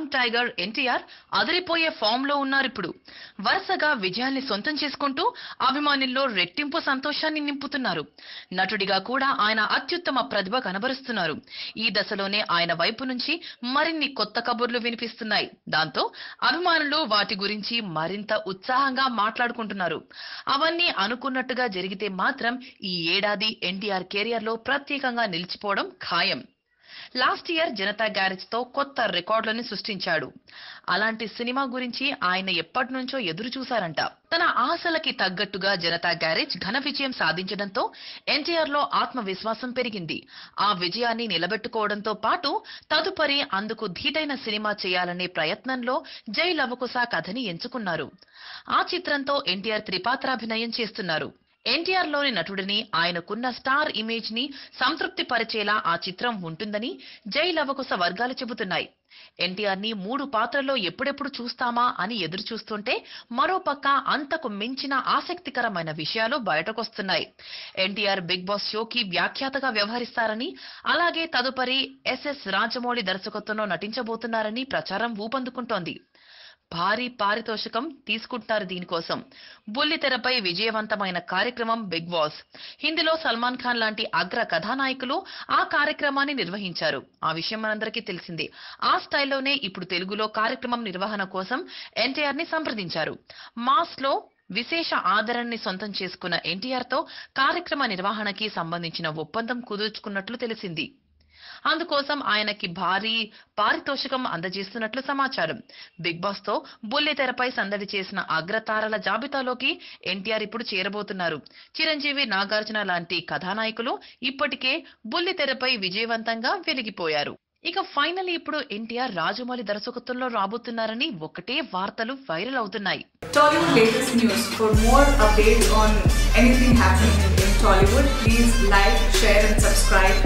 Tiger NTR అదిరిపోయే ఫామ్లో ఉన్నారు ఇప్పుడు వరుసగా విజయాల్ని సొంతం చేసుకుంటూ అభిమానుల్లో రెట్టింపు సంతోషాన్ని నింపుతున్నారు. నటుడిగా కూడా ఆయన అత్యుత్తమ ప్రతిభ కనబరుస్తున్నారు. ఈ దశలోనే ఆయన వైపు నుంచి మరిన్ని కొత్త కబుర్లు వినిపిస్తున్నాయి. దాంతో అభిమానులు వాటి గురించి మరింత ఉత్సాహంగా మాట్లాడుకుంటున్నారు. అవన్నీ అనుకున్నట్టుగా జరిగితే మాత్రం ఈ ఏడాది ఎన్టీఆర్ కెరియర్లో ప్రత్యేకంగా నిలిచిపోవడం ఖాయం. లాస్ట్ ఇయర్ జనతా గ్యారేజ్తో కొత్త రికార్డులను సృష్టించాడు. అలాంటి సినిమా గురించి ఆయన ఎప్పటి నుంచో ఎదురు చూశారంట. తన ఆశలకి తగ్గట్టుగా జనతా గ్యారేజ్ ఘన విజయం సాధించడంతో ఎన్టీఆర్లో ఆత్మవిశ్వాసం పెరిగింది. ఆ విజయాన్ని నిలబెట్టుకోవడంతో పాటు తదుపరి అందుకు ధీటైన సినిమా చేయాలనే ప్రయత్నంలో జై లవకుశ కథని ఎంచుకున్నారు. ఆ చిత్రంతో ఎన్టీఆర్ త్రిపాత్రాభినయం చేస్తున్నారు. ఎన్టీఆర్లోని నటుడిని ఆయనకున్న స్టార్ ఇమేజ్ని సంతృప్తి పరిచేలా ఆ చిత్రం ఉంటుందని జై లవకుశ వర్గాలు చెబుతున్నాయి. ఎన్టీఆర్ని మూడు పాత్రల్లో ఎప్పుడెప్పుడు చూస్తామా అని ఎదురు చూస్తుంటే మరోపక్క అంతకు మించిన ఆసక్తికరమైన విషయాలు బయటకొస్తున్నాయి. ఎన్టీఆర్ బిగ్ బాస్ షోకి వ్యాఖ్యాతగా వ్యవహరిస్తారని అలాగే తదుపరి ఎస్ఎస్ రాజమౌళి దర్శకత్వంలో నటించబోతున్నారని ప్రచారం ఊపందుకుంటోంది. భారీ పారితోషికం తీసుకుంటారు దీనికోసం. బుల్లితెరపై విజయవంతమైన కార్యక్రమం బిగ్ బాస్. హిందీలో సల్మాన్ ఖాన్ లాంటి అగ్ర కథానాయకులు ఆ కార్యక్రమాన్ని నిర్వహించారు. ఆ విషయం మనందరికీ తెలిసిందే. ఆ స్టైల్లోనే ఇప్పుడు తెలుగులో కార్యక్రమం నిర్వహణ కోసం ఎన్టీఆర్ని సంప్రదించారు. మాస్లో విశేష ఆదరణని సొంతం చేసుకున్న ఎన్టీఆర్తో కార్యక్రమ నిర్వహణకి సంబంధించిన ఒప్పందం కుదుర్చుకున్నట్లు తెలిసింది. అందుకోసం ఆయనకి భారీ పారితోషికం అందజేస్తున్నట్లు సమాచారం బిగ్ బాస్తో బుల్లితెరపై సందడి చేసిన అగ్రతారల జాబితాలోకి ఎన్టీఆర్ ఇప్పుడు చేరబోతున్నారు చిరంజీవి నాగార్జున లాంటి కథానాయకులు ఇప్పటికే బుల్లితెరపై విజయవంతంగా వెలిగిపోయారు ఇక ఫైనల్ ఇప్పుడు ఎన్టీఆర్ రాజమౌళి దర్శకత్వంలో రాబోతున్నారని ఒకటే వార్తలు వైరల్ అవుతున్నాయి Tollywood latest news. For more updates on anything happening in Tollywood, please like, share, and subscribe.